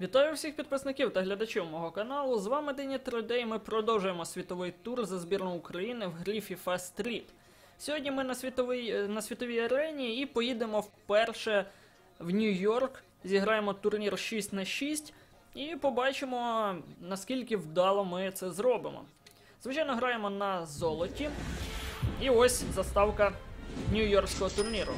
Вітаю всіх підписників та глядачів мого каналу. З вами Дені 3D і ми продовжуємо світовий тур за збірну України в грі FIFA Street. Сьогодні ми на, світовий, е, на світовій арені і поїдемо вперше в Нью-Йорк. Зіграємо турнір 6 на 6 і побачимо, наскільки вдало ми це зробимо. Звичайно, граємо на золоті. І ось заставка Нью-Йоркського турніру.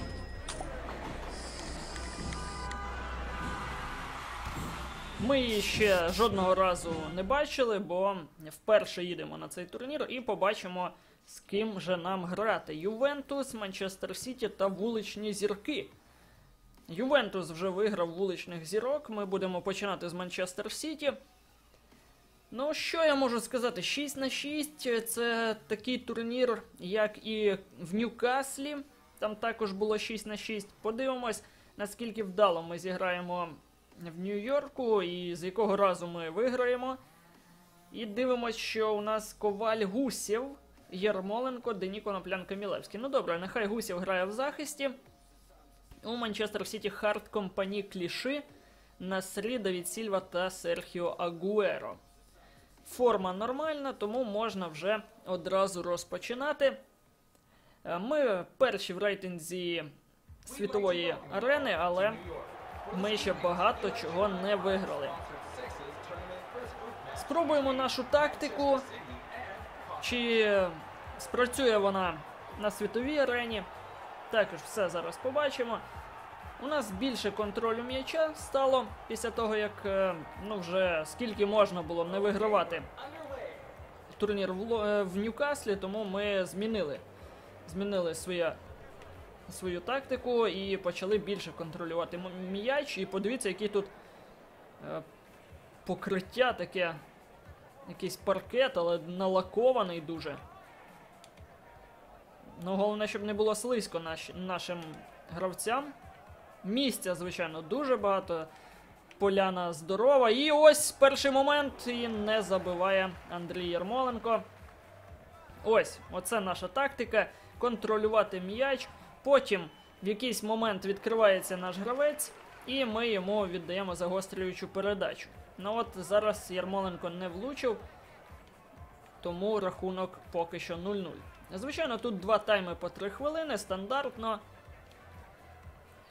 Ми її ще жодного разу не бачили, бо вперше їдемо на цей турнір і побачимо, з ким же нам грати: Ювентус, Манчестер Сіті та вуличні зірки. Ювентус вже виграв вуличних зірок. Ми будемо починати з Манчестер Сіті. Ну, що я можу сказати? 6 на 6 це такий турнір, як і в Ньюкаслі. Там також було 6 на 6. Подивимось, наскільки вдало ми зіграємо в Нью-Йорку і з якого разу ми виграємо. І дивимось, що у нас коваль Гусєв, Єрмоленко, Дені Коноплянка Мілевський. Ну добре, нехай Гусєв грає в захисті. У Манчестер Сіті Хард Компані Кліши, Насрі, Давід Сільва та Серхіо Агуеро. Форма нормальна, тому можна вже одразу розпочинати. Е, Ми перші в рейтинзі світової арени, але ми ще багато чого не виграли. Спробуємо нашу тактику. Чи спрацює вона на світовій арені? Також все зараз побачимо. У нас більше контролю м'яча стало після того, як е, ну вже скільки можна було не вигравати турнір в, е, Ньюкаслі, тому ми змінили. Змінили своє, свою тактику і почали більше контролювати м'яч. І подивіться, який тут е, покриття таке. Якийсь паркет, але налакований дуже. Ну, головне, щоб не було слизько наш, нашим гравцям. Місця, звичайно, дуже багато. Поляна здорова. І ось перший момент і не забиває Андрій Єрмоленко. Ось, оце наша тактика. Контролювати м'яч. Потім в якийсь момент відкривається наш гравець, і ми йому віддаємо загострюючу передачу. Ну от зараз Ярмоленко не влучив, тому рахунок поки що 0-0. Звичайно, тут два тайми по 3 хвилини, стандартно.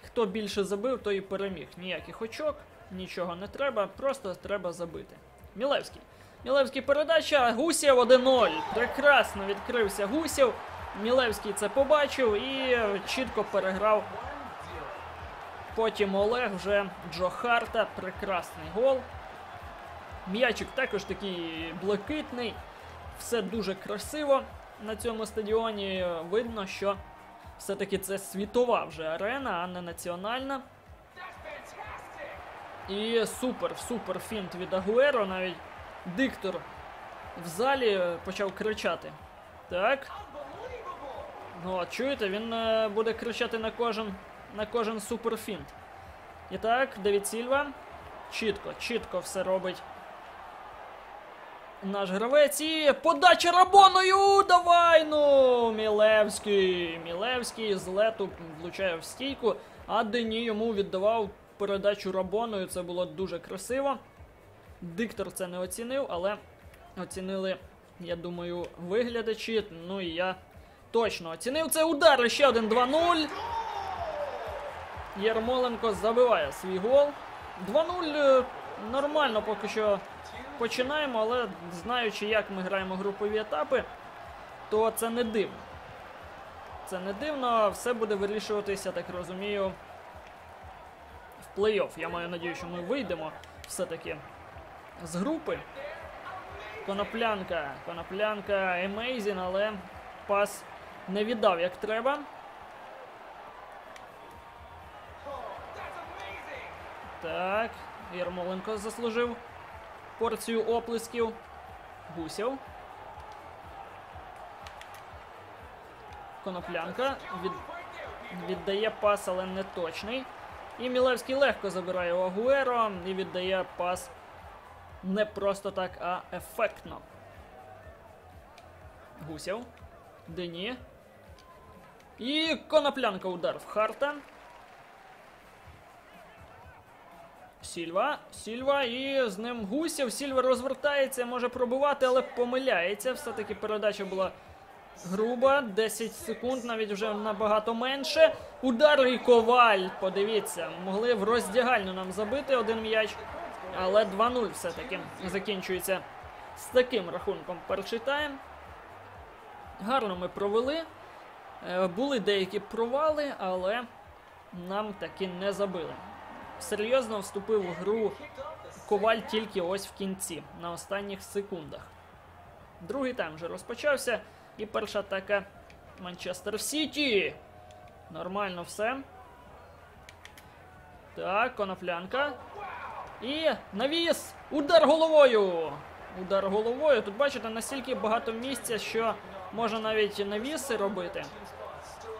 Хто більше забив, той і переміг. Ніяких очок, нічого не треба, просто треба забити. Мілевський. Мілевський передача, Гусєв 1-0. Прекрасно відкрився Гусєв. Мілевський це побачив і чітко переграв. Потім Олег вже Джо Харта. Прекрасний гол. М'ячик також такий блакитний. Все дуже красиво на цьому стадіоні. Видно, що все-таки це світова вже арена, а не національна. І супер, супер фінт від Агуеро. Навіть диктор в залі почав кричати. Так. Ну, от чуєте, він е, буде кричати на кожен, на кожен суперфінт. І так, Давід Сільва. Чітко, чітко все робить. Наш гравець і подача Рабоною! Давай ну! Мілевський! Мілевський з лету влучає в стійку, а Дені йому віддавав передачу Рабоною. Це було дуже красиво. Диктор це не оцінив, але оцінили, я думаю, виглядачі. Ну і я точно оцінив цей удар. Ще один 2-0. Єрмоленко забиває свій гол. 2-0 е, нормально поки що починаємо, але знаючи, як ми граємо групові етапи, то це не дивно. Це не дивно, все буде вирішуватися, так розумію, в плей-офф. Я маю надію, що ми вийдемо все-таки з групи. Коноплянка. Коноплянка емейзін, але пас не віддав як треба. Так, Єрмоленко заслужив порцію оплесків. Гусєв. Коноплянка від... віддає пас, але не точний. І Мілевський легко забирає у Агуеро і віддає пас не просто так, а ефектно. Гусєв. Дені. І коноплянка удар в Харта. Сільва. Сільва і з ним Гусєв. Сільва розвертається, може пробивати, але помиляється. Все-таки передача була груба. 10 секунд, навіть вже набагато менше. Удар і коваль. Подивіться, могли в роздягальню нам забити один м'яч. Але 2-0 все-таки закінчується з таким рахунком. Перший тайм. Гарно ми провели. Е, Були деякі провали, але нам таки не забили. Серйозно вступив у гру Коваль тільки ось в кінці, на останніх секундах. Другий тайм вже розпочався. І перша атака Манчестер Сіті. Нормально все. Так, коноплянка. І навіс! Удар головою! Удар головою. Тут бачите, настільки багато місця, що можна навіть навіси робити.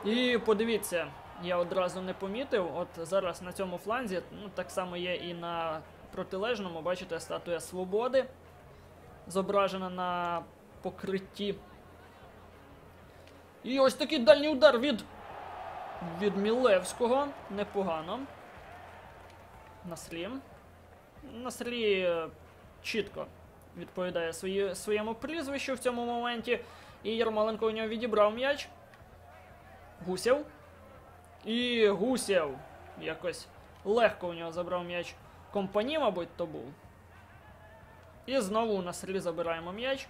І подивіться, я одразу не помітив. От зараз на цьому фланзі, ну так само є і на протилежному, бачите, статуя свободи зображена на покритті. І ось такий дальній удар від, від Мілевського. Непогано. Наслі. Наслі е, чітко відповідає свої, своєму прізвищу в цьому моменті. І Ярмоленко у нього відібрав м'яч. Гусєв. І Гусєв якось легко у нього забрав м'яч компані, мабуть, то був. І знову у Наслі забираємо м'яч.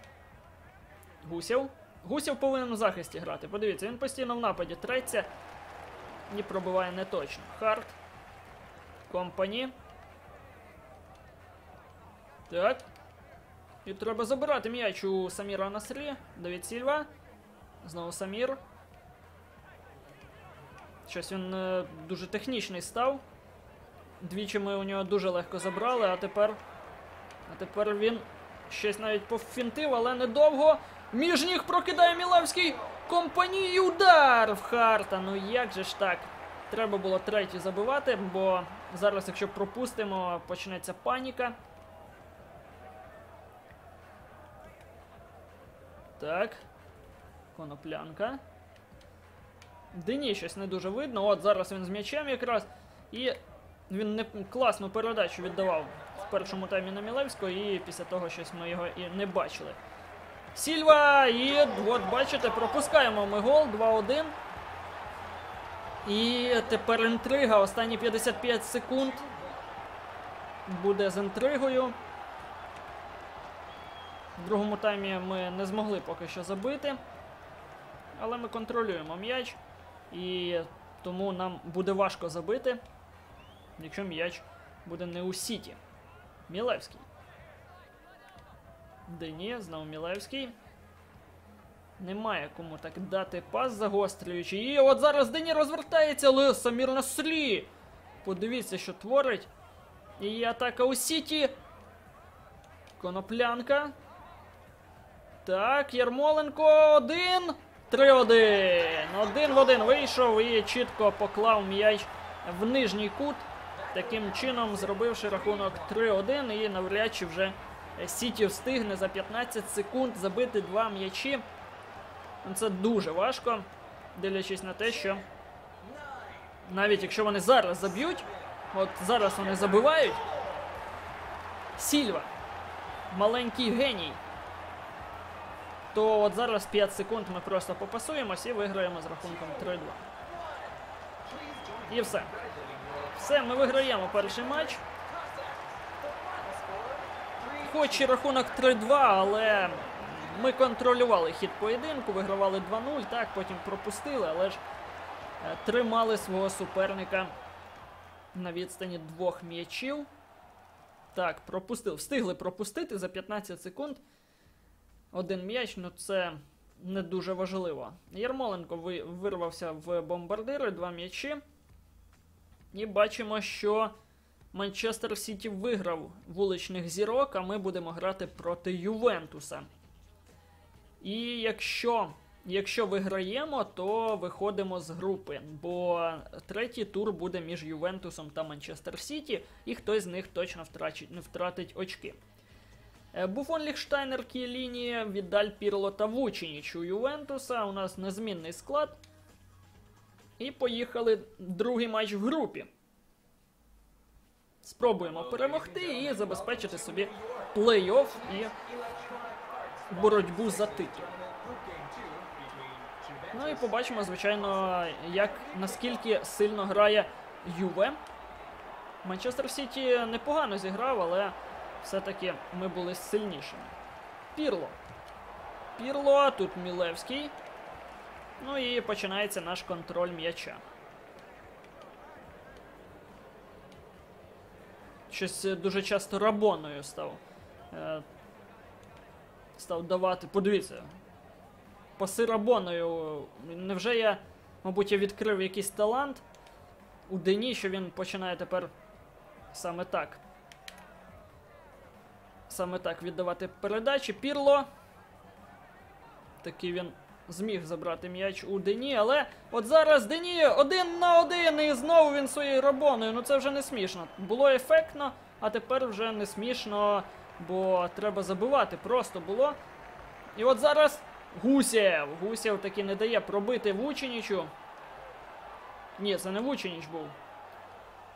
Гусєв. Гусєв повинен у захисті грати. Подивіться, він постійно в нападі треться і пробиває не точно. Харт. Компані. Так. І треба забирати м'яч у Саміра Насрі. Давід Сільва. Знову Самір. Щось він е, дуже технічний став. Двічі ми у нього дуже легко забрали, а тепер. А тепер він щось навіть пофінтив, але недовго. Між ніг прокидає Мілевський. Компанії удар в Харта. Ну як же ж так? Треба було третій забивати, бо зараз, якщо пропустимо, почнеться паніка. Так. Коноплянка. Дині щось не дуже видно. От зараз він з м'ячем якраз. І він не класну передачу віддавав в першому таймі на Мілевського, і після того щось ми його і не бачили. Сільва! І от бачите, пропускаємо ми гол 2-1. І тепер інтрига. Останні 55 секунд. Буде з інтригою. В другому таймі ми не змогли поки що забити. Але ми контролюємо м'яч. І тому нам буде важко забити, якщо м'яч буде не у сіті. Мілевський. Дені, знову Мілевський. Немає кому так дати пас загострюючи. І от зараз Дені розвертається, але Самір Наслі. Подивіться, що творить. І атака у Сіті. Коноплянка. Так, Ярмоленко один. 3-1. Один в один вийшов і чітко поклав м'яч в нижній кут. Таким чином, зробивши рахунок 3-1, і навряд чи вже Сіті встигне за 15 секунд забити два м'ячі. Це дуже важко, дивлячись на те, що навіть якщо вони зараз заб'ють, от зараз вони забивають. Сільва, маленький геній. То от зараз 5 секунд ми просто попасуємось і виграємо з рахунком 3-2. І все. Все, ми виграємо перший матч. Хоч і рахунок 3-2, але ми контролювали хід поєдинку, вигравали 2-0, так, потім пропустили, але ж е, тримали свого суперника на відстані двох м'ячів. Так, пропустили. Встигли пропустити за 15 секунд. Один м'яч, ну це не дуже важливо. Ярмоленко вирвався в бомбардири, два м'ячі. І бачимо, що Манчестер Сіті виграв вуличних зірок, а ми будемо грати проти Ювентуса. І якщо, якщо виграємо, то виходимо з групи, бо третій тур буде між Ювентусом та Манчестер Сіті, і хтось з них точно втрачить, втратить очки. Е, Буфон Ліхштайнер Кіеліні, Відаль Пірло та Вучініч у Ювентуса. У нас незмінний склад. І поїхали другий матч в групі. Спробуємо перемогти і забезпечити собі плей-офф і боротьбу за титул. Ну і побачимо, звичайно, як наскільки сильно грає Юве. Манчестер Сіті непогано зіграв, але все-таки ми були сильнішими. Пірло. Пірло, тут Мілевський. Ну і починається наш контроль м'яча. Щось е, дуже часто рабоною став. Е, став давати. Подивіться. Паси рабоною. Невже я, мабуть, я відкрив якийсь талант у Дені, що він починає тепер саме так. Саме так віддавати передачі. Пірло. Такий він зміг забрати м'яч у Дені, але от зараз Дені один на один і знову він своєю рабоною. Ну це вже не смішно. Було ефектно, а тепер вже не смішно, бо треба забивати. Просто було. І от зараз Гусєв. Гусєв таки не дає пробити Вученічу. Ні, це не Вученіч був.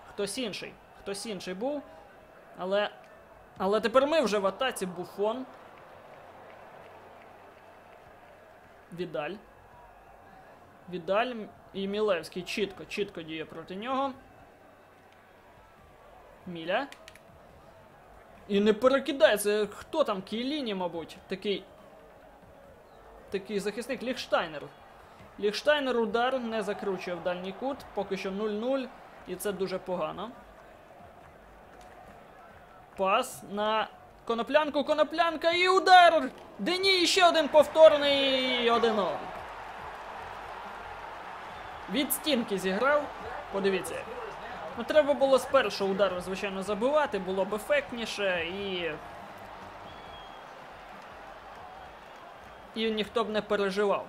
Хтось інший. Хтось інший був. Але. Але тепер ми вже в атаці Буфон. Відаль. Відаль і Мілевський чітко, чітко діє проти нього. Міля. І не перекидається. Хто там? Кіеліні, мабуть. Такий. Такий захисник Ліхштайнер. Ліхштайнер удар не закручує в дальній кут. Поки що 0-0. І це дуже погано. Пас на коноплянку, коноплянка і удар! Дені ще один повторний 1-0. Від стінки зіграв. Подивіться. Ну, треба було з першого удару, звичайно, забивати, було б ефектніше і. І ніхто б не переживав,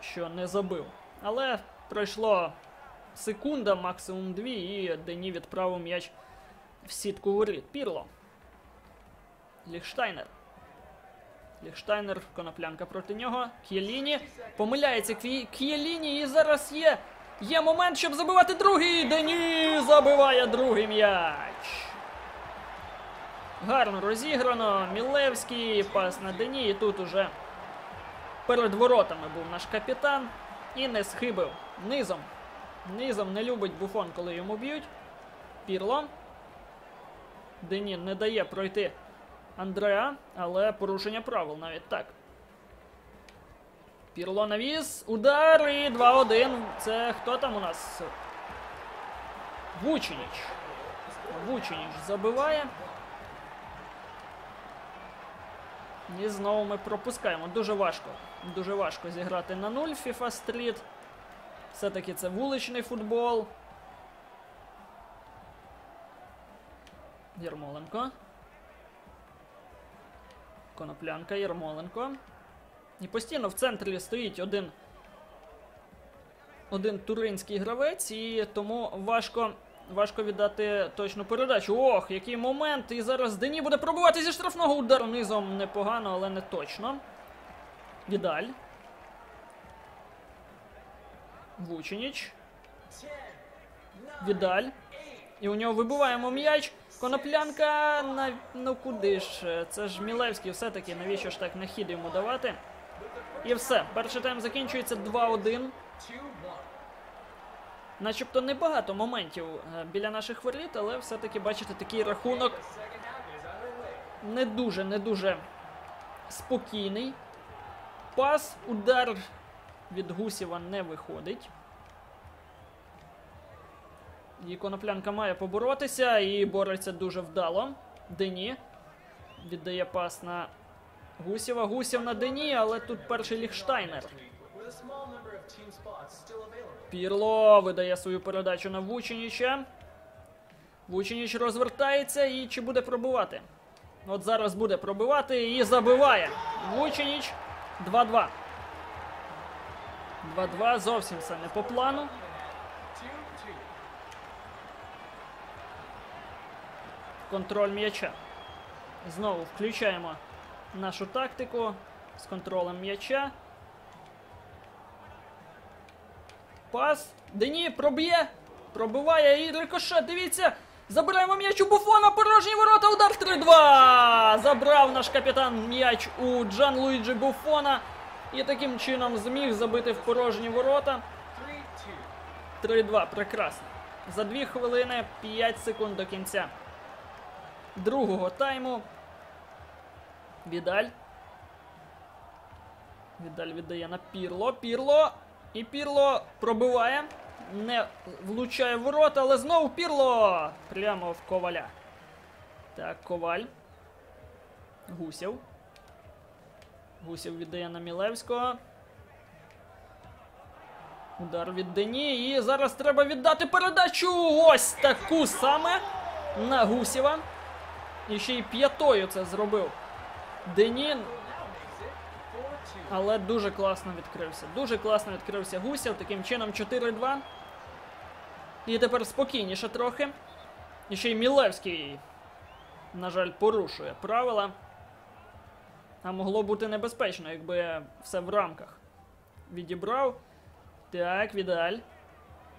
що не забив. Але пройшло секунда, максимум дві, і Дені відправив м'яч в сітку воріт. Пірло. Ліхштайнер. Ліхштайнер, коноплянка проти нього. К'єліні. Помиляється К'єліні і зараз є. Є момент, щоб забивати другий. Дені забиває другий м'яч. Гарно розіграно. Мілевський пас на Дені. І тут уже перед воротами був наш капітан. І не схибив. Низом. Низом не любить буфон, коли йому б'ють. Пірло. Дені не дає пройти Андреа, але порушення правил навіть так. Пірло навіс. Удар і 2-1. Це хто там у нас? Вученіч. Вученіч забиває. І знову ми пропускаємо. Дуже важко. Дуже важко зіграти на нуль FIFA Street. Все-таки це вуличний футбол. Єрмоленко. Коноплянка, Єрмоленко. І постійно в центрі стоїть один один туринський гравець, і тому важко важко віддати точну передачу. Ох, який момент! І зараз Дені буде пробувати зі штрафного удару низом непогано, але не точно. Відаль. Вученіч. Відаль. І у нього вибиваємо м'яч. Коноплянка на ну куди ж? Це ж Мілевський все-таки. Навіщо ж так на хід йому давати? І все. Перший тайм закінчується 2-1. Начебто небагато моментів е, біля наших воріт, але все-таки бачите такий рахунок не дуже, не дуже спокійний. Пас, удар від Гусєва не виходить. І коноплянка має поборотися і бореться дуже вдало. Дені віддає пас на Гусєва. Гусєв на Дені, але тут перший Ліхштайнер. Пірло видає свою передачу на Вученіча. Вученіч розвертається і чи буде пробивати? От зараз буде пробивати і забиває. Вученіч 2-2. 2-2. Зовсім все не по плану. Контроль м'яча. Знову включаємо нашу тактику з контролем м'яча. Пас. Дені проб'є. Пробиває і рикошет. Дивіться. Забираємо м'яч у Буфона, порожні ворота, удар 3-2! Забрав наш капітан м'яч у Джан Луїджі Буфона. І таким чином зміг забити в порожні ворота. 3-2, прекрасно. За 2 хвилини 5 секунд до кінця другого тайму. Відаль. Відаль віддає на Пірло. Пірло. І Пірло пробиває. Не влучає в ворота, але знову Пірло! Прямо в коваля. Так, коваль. Гусєв. Гусєв віддає на Мілевського. Удар від Дені. І зараз треба віддати передачу. Ось таку саме на Гусєва. І ще й п'ятою це зробив. Денін. Але дуже класно відкрився. Дуже класно відкрився Гусєв. Таким чином 4-2. І тепер спокійніше трохи. І ще й Мілевський, на жаль, порушує правила. А могло бути небезпечно, якби все в рамках. Відібрав. Так, Відаль.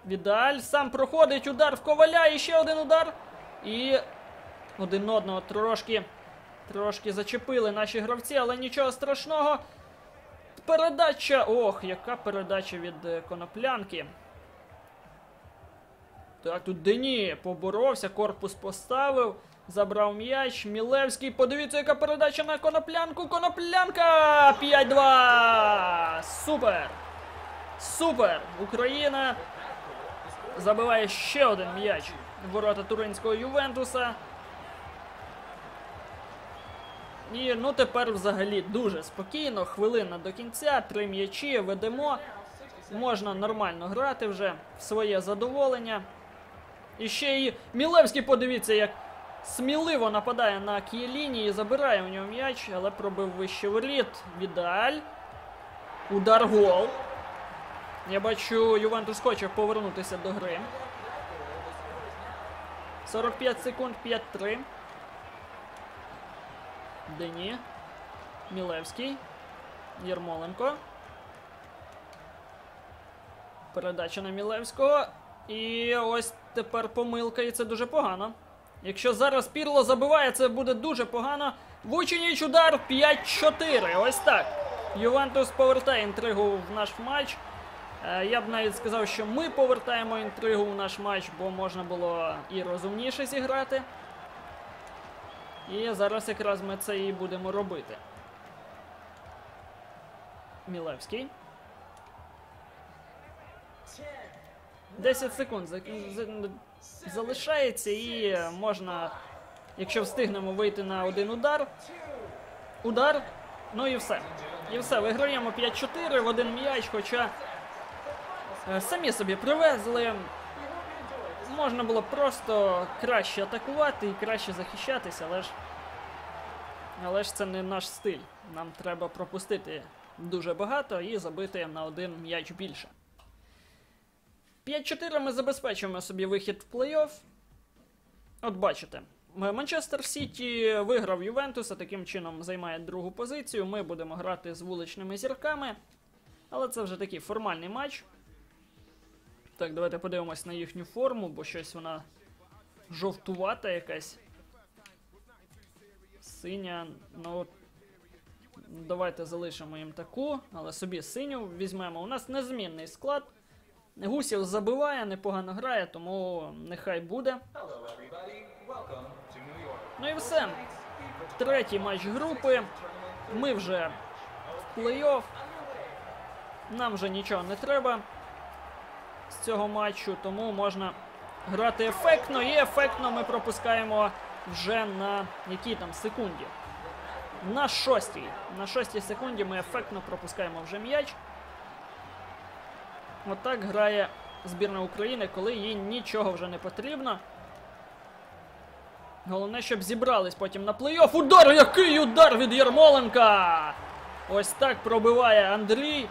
Відаль сам проходить удар в коваля. І ще один удар. І один одного трошки. Трошки зачепили наші гравці, але нічого страшного. Передача. Ох, яка передача від е, коноплянки. Так, тут Дені поборовся, корпус поставив, забрав м'яч. Мілевський, подивіться, яка передача на коноплянку. Коноплянка! 5-2! Супер! Супер! Україна забиває ще один м'яч ворота туринського Ювентуса. І ну тепер взагалі дуже спокійно. Хвилина до кінця, три м'ячі, ведемо. Можна нормально грати вже в своє задоволення. І ще і Мілевський, подивіться, як сміливо нападає на Кіеліні і забирає у нього м'яч, але пробив вище воріт. Відаль. Удар гол. Я бачу, Ювентус хоче повернутися до гри. 45 секунд, 5-3. Дені. Мілевський. Єрмоленко. Передача на Мілевського. І ось тепер помилка, і це дуже погано. Якщо зараз Пірло забиває, це буде дуже погано. Вученіч удар 5-4. Ось так. Ювентус повертає інтригу в наш матч. Е, Я б навіть сказав, що ми повертаємо інтригу в наш матч, бо можна було і розумніше зіграти. І зараз якраз ми це і будемо робити. Мілевський. 10 секунд за- за- залишається і можна, якщо встигнемо вийти на один удар. Удар. Ну і все. І все. Виграємо 5-4 в один м'яч, хоча е, самі собі привезли. Можна було просто краще атакувати і краще захищатися, але ж. Але ж це не наш стиль. Нам треба пропустити дуже багато і забити на один м'яч більше. 5-4 ми забезпечуємо собі вихід в плей-офф. От бачите, Манчестер Сіті виграв Ювентуса, таким чином займає другу позицію. Ми будемо грати з вуличними зірками. Але це вже такий формальний матч. Так, давайте подивимось на їхню форму, бо щось вона жовтувата якась. Синя, ну. Давайте залишимо їм таку, але собі синю візьмемо. У нас незмінний склад. Гусів забиває, непогано грає, тому нехай буде. Ну і все. Третій матч групи. Ми вже в плей-офф. Нам вже нічого не треба з цього матчу, тому можна грати ефектно, і ефектно ми пропускаємо вже на якій там секунді. На шостій. На шостій секунді ми ефектно пропускаємо вже м'яч. Отак грає збірна України, коли їй нічого вже не потрібно. Головне, щоб зібрались потім на плей-офф. Удар! Який удар від Єрмоленка! Ось так пробиває Андрій.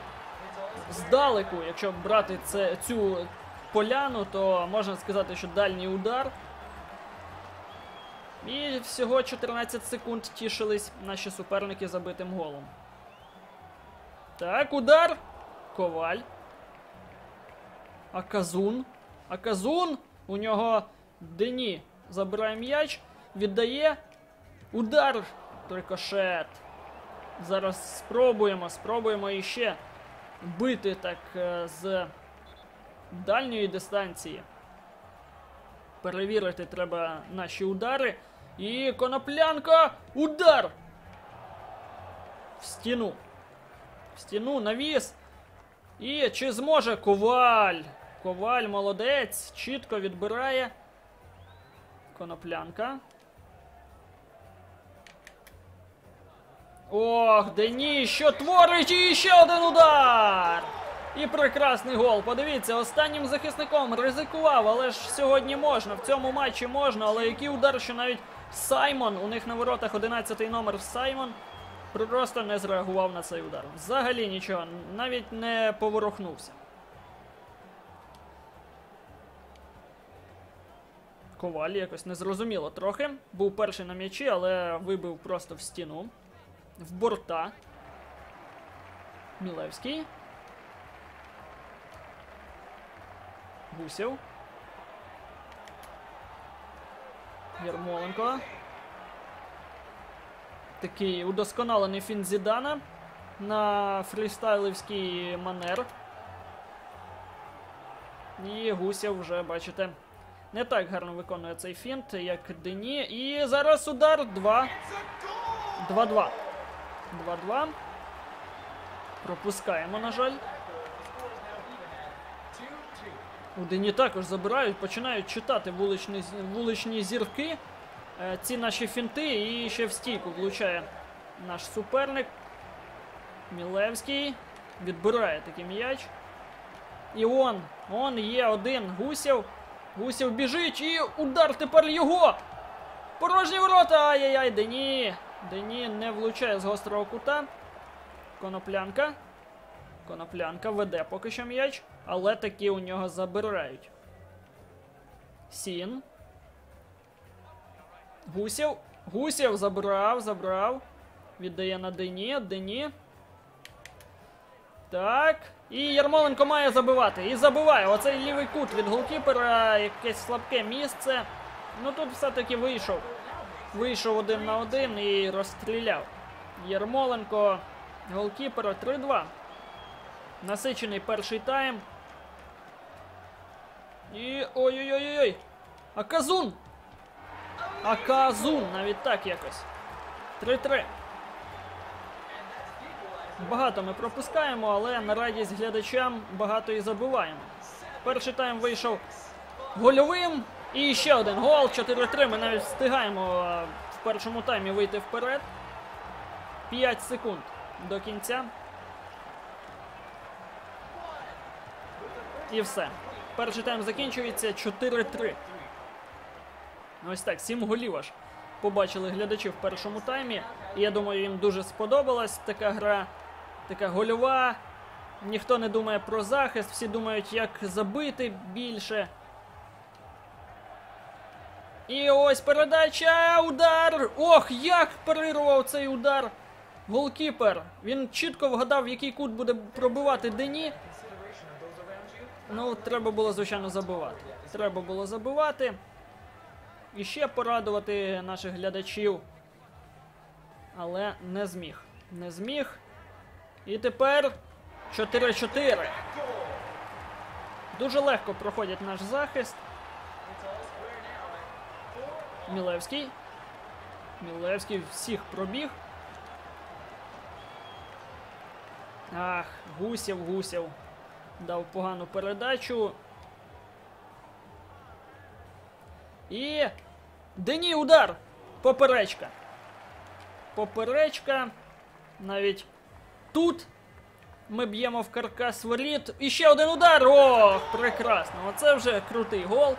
Здалеку, якщо брати це, цю поляну, то можна сказати, що дальній удар. І всього 14 секунд тішились наші суперники забитим голом. Так, удар. Коваль. Аказун. Аказун. У нього Дені забирає м'яч, віддає. Удар! Рикошет. Зараз спробуємо, спробуємо іще бити так е, з дальньої дистанції. Перевірити треба наші удари. І коноплянка! Удар! В стіну. В стіну навіс. І чи зможе Коваль? Коваль молодець, чітко відбирає. Коноплянка. Ох, Дені, що творить і ще один удар! І прекрасний гол. Подивіться, останнім захисником ризикував, але ж сьогодні можна. В цьому матчі можна, але який удар, що навіть Саймон, у них на воротах 11-й номер Саймон, просто не зреагував на цей удар. Взагалі нічого, навіть не поворухнувся. Коваль якось незрозуміло трохи. Був перший на м'ячі, але вибив просто в стіну. В борта. Мілевський. Гусєв. Ярмоленко. Такий удосконалений фін Зідана на фрістайлівський манер. І Гусєв вже, бачите, не так гарно виконує цей фінт, як Дені. І зараз удар 2. 2-2. 2-2. Пропускаємо, на жаль. У Дені також забирають, починають читати вуличні, вуличні зірки. Е, ці наші фінти і ще в стійку влучає наш суперник. Мілевський відбирає такий м'яч. І он, он є один Гусєв. Гусєв біжить і удар тепер його. Порожні ворота! Ай-яй-яй, Дені. Дені не влучає з гострого кута. Коноплянка. Коноплянка веде поки що м'яч, але таки у нього забирають. Сін. Гусєв. Гусєв забрав, забрав. Віддає на Дені. Дені. Так. І Ярмоленко має забивати. І забиває. Оцей лівий кут від голкіпера, якесь слабке місце. Ну тут все-таки вийшов. Вийшов один на один і розстріляв. Ярмоленко, голкіпера 3-2. Насичений перший тайм. І. ой-ой-ой-ой! Аказун! Аказун! Навіть так якось. 3-3. Багато ми пропускаємо, але на радість глядачам багато і забиваємо. Перший тайм вийшов гольовим. І ще один гол. 4-3. Ми навіть встигаємо е, в першому таймі вийти вперед. 5 секунд до кінця. І все. Перший тайм закінчується 4-3. Ось так, 7 голів аж побачили глядачі в першому таймі. І я думаю, їм дуже сподобалась така гра, така гольова. Ніхто не думає про захист, всі думають, як забити більше. І ось передача, удар! Ох, як перервав цей удар! Голкіпер. Він чітко вгадав, який кут буде пробивати Дені. Ну, треба було, звичайно, забивати. Треба було забивати. І ще порадувати наших глядачів. Але не зміг. Не зміг. І тепер 4-4. Дуже легко проходить наш захист. Мілевський. Мілевський всіх пробіг. Ах, Гусєв, Гусєв. Дав погану передачу. І. Дені удар! Поперечка. Поперечка. Навіть тут ми б'ємо в каркас воріт. І ще один удар! Ох, прекрасно! Оце вже крутий гол.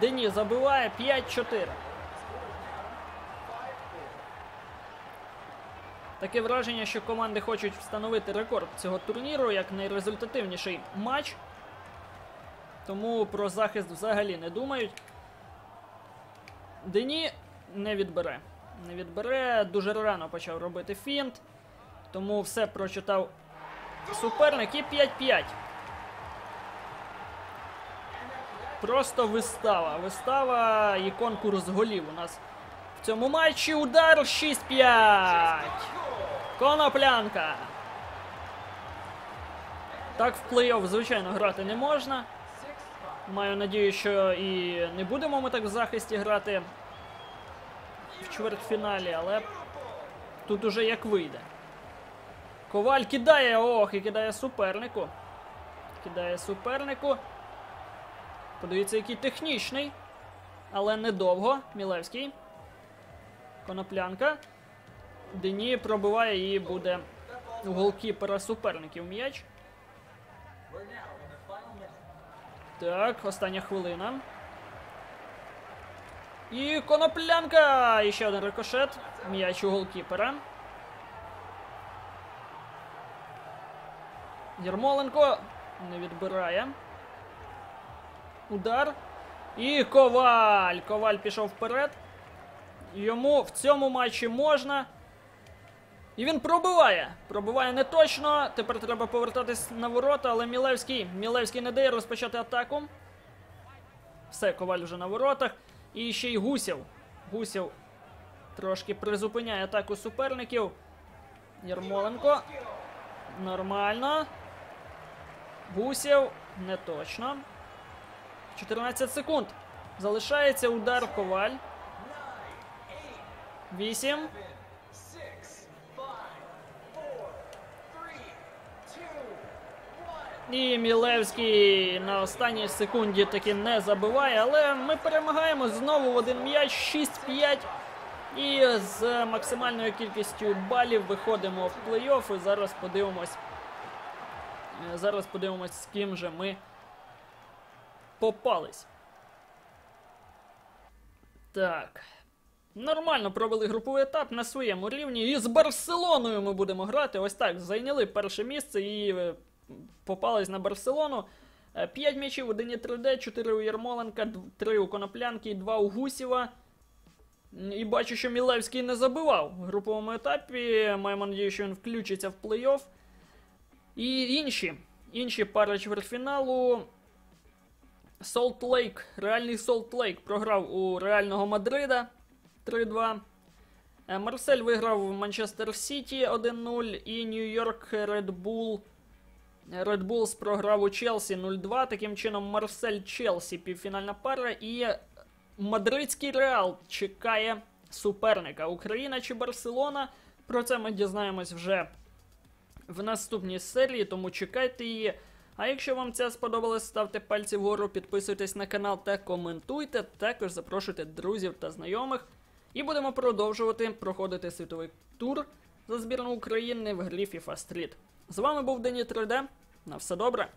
Дені забиває 5-4. Таке враження, що команди хочуть встановити рекорд цього турніру як найрезультативніший матч. Тому про захист взагалі не думають. Дені не відбере. Не відбере, дуже рано почав робити фінт. Тому все прочитав суперник і 5-5. просто вистава. Вистава і конкурс голів у нас в цьому матчі. Удар 6-5. Коноплянка. Так в плей-офф, звичайно, грати не можна. Маю надію, що і не будемо ми так в захисті грати в чвертьфіналі, але тут уже як вийде. Коваль кидає, ох, і кидає супернику. Кидає супернику. Подивіться, який технічний. Але недовго. Мілевський. Коноплянка. Дені пробиває і буде у голкіпера суперників м'яч. Так, остання хвилина. І коноплянка! І ще один рикошет. М'яч у голкіпера. Єрмоленко не відбирає. Удар. І Коваль. Коваль пішов вперед. Йому в цьому матчі можна. І він пробиває. Пробиває не точно. Тепер треба повертатись на ворота, але Мілевський. Мілевський не дає розпочати атаку. Все, коваль вже на воротах. І ще й Гусєв. Гусєв трошки призупиняє атаку суперників. Ярмоленко. Нормально. Гусєв. Не точно. 14 секунд. Залишається удар коваль. 8. І Мілевський на останній секунді таки не забиває, але ми перемагаємо знову в один м'яч 6-5. І з максимальною кількістю балів виходимо в плей-офф. І зараз подивимось. Зараз подивимось, з ким же ми попались. Так. Нормально провели груповий етап на своєму рівні. І з Барселоною ми будемо грати. Ось так. Зайняли перше місце і попались на Барселону. 5 м'ячів у Дені 3D, 4 у Єрмоленка, 3 у Коноплянки, 2 у Гусєва. І бачу, що Мілевський не забивав в груповому етапі. Маємо надію, що він включиться в плей-офф. І інші. Інші пари чвертьфіналу. Солт Лейк, реальний Солт Лейк програв у реального Мадрида 3-2. Е, Марсель виграв Манчестер Сіті 1-0 і Нью-Йорк Bull. Red Bulls програв у Челсі 0-2. Таким чином, Марсель Челсі півфінальна пара. І Мадридський Реал чекає суперника. Україна чи Барселона. Про це ми дізнаємось вже в наступній серії, тому чекайте її. А якщо вам це сподобалось, ставте пальці вгору, підписуйтесь на канал та коментуйте. Також запрошуйте друзів та знайомих. І будемо продовжувати проходити світовий тур за збірну України в грі FIFA Street. З вами був Дені 3D. На все добре.